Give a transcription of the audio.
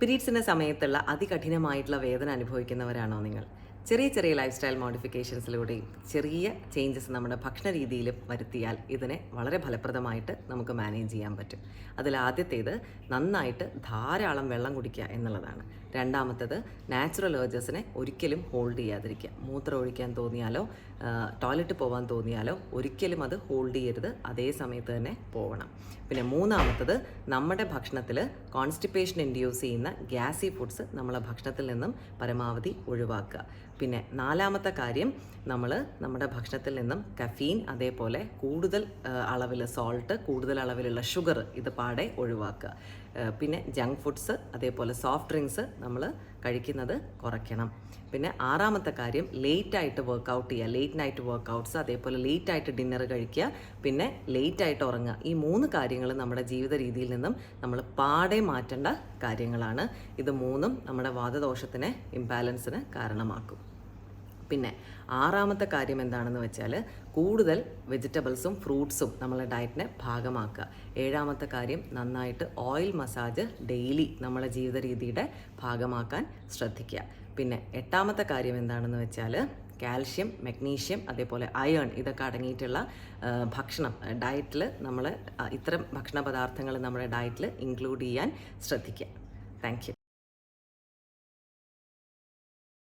പീരീഡ്സിന്റെ സമയത്തുള്ള അതികഠിനമായിട്ടുള്ള വേദന അനുഭവിക്കുന്നവരാണോ നിങ്ങൾ? ചെറിയ ചെറിയ ലൈഫ് സ്റ്റൈൽ മോഡിഫിക്കേഷൻസിലൂടെയും ചെറിയ ചേഞ്ചസ് നമ്മുടെ ഭക്ഷണ രീതിയിലും വരുത്തിയാൽ ഇതിനെ വളരെ ഫലപ്രദമായിട്ട് നമുക്ക് മാനേജ് ചെയ്യാൻ പറ്റും. അതിൽ ആദ്യത്തേത് നന്നായിട്ട് ധാരാളം വെള്ളം കുടിക്കുക എന്നുള്ളതാണ്. രണ്ടാമത്തേത് നാച്ചുറൽ ഏർജസിനെ ഒരിക്കലും ഹോൾഡ് ചെയ്യാതിരിക്കുക. മൂത്രം ഒഴിക്കാൻ തോന്നിയാലോ ടോയ്ലറ്റ് പോകാൻ തോന്നിയാലോ ഒരിക്കലും അത് ഹോൾഡ് ചെയ്യരുത്. അതേ സമയത്ത് തന്നെ പോകണം പിന്നെ മൂന്നാമത്തത് നമ്മുടെ ഭക്ഷണത്തിൽ കോൺസ്റ്റിപ്പേഷൻ ഇൻഡ്യൂസ് ചെയ്യുന്ന ഗ്യാസി ഫുഡ്സ് നമ്മളെ ഭക്ഷണത്തിൽ നിന്നും പരമാവധി ഒഴിവാക്കുക. പിന്നെ നാലാമത്തെ കാര്യം നമ്മൾ നമ്മുടെ ഭക്ഷണത്തിൽ നിന്നും കഫീൻ അതേപോലെ കൂടുതൽ അളവിൽ സോൾട്ട് കൂടുതൽ അളവിലുള്ള ഷുഗർ ഇത് പാടെ ഒഴിവാക്കുക. പിന്നെ ജങ്ക് ഫുഡ്സ് അതേപോലെ സോഫ്റ്റ് ഡ്രിങ്ക്സ് നമ്മൾ കഴിക്കുന്നത് കുറയ്ക്കണം. പിന്നെ ആറാമത്തെ കാര്യം ലേറ്റ് ആയിട്ട് വർക്കൗട്ട് ചെയ്യുക. ലേറ്റ് നൈറ്റ് വർക്കൗട്ട്സ് അതേപോലെ ലേറ്റ് ആയിട്ട് ഡിന്നർ കഴിക്കുക. പിന്നെ ലേറ്റ് ആയിട്ട് ഉറങ്ങുക. ഈ മൂന്ന് കാര്യങ്ങൾ നമ്മുടെ ജീവിത രീതിയിൽ നിന്നും നമ്മൾ പാടെ മാറ്റേണ്ട കാര്യങ്ങളാണ്. ഇത് മൂന്നും നമ്മുടെ വാദദോഷത്തിന് ഇംബാലൻസിന് കാരണമാക്കും. പിന്നെ ആറാമത്തെ കാര്യം എന്താണെന്ന് വെച്ചാൽ കൂടുതൽ വെജിറ്റബിൾസും ഫ്രൂട്ട്സും നമ്മളെ ഡയറ്റിനെ ഭാഗമാക്കുക. ഏഴാമത്തെ കാര്യം നന്നായിട്ട് ഓയിൽ മസാജ് ഡെയിലി നമ്മളെ ജീവിത രീതിയുടെ ഭാഗമാക്കാൻ ശ്രദ്ധിക്കുക. പിന്നെ എട്ടാമത്തെ കാര്യം എന്താണെന്ന് വെച്ചാൽ കാൽഷ്യം മെഗ്നീഷ്യം അതേപോലെ അയേൺ ഇതൊക്കെ അടങ്ങിയിട്ടുള്ള ഭക്ഷണം ഡയറ്റിൽ നമ്മൾ ഇത്തരം ഭക്ഷണ പദാർത്ഥങ്ങൾ നമ്മുടെ ഡയറ്റിൽ ഇൻക്ലൂഡ് ചെയ്യാൻ ശ്രദ്ധിക്കുക. Thank you.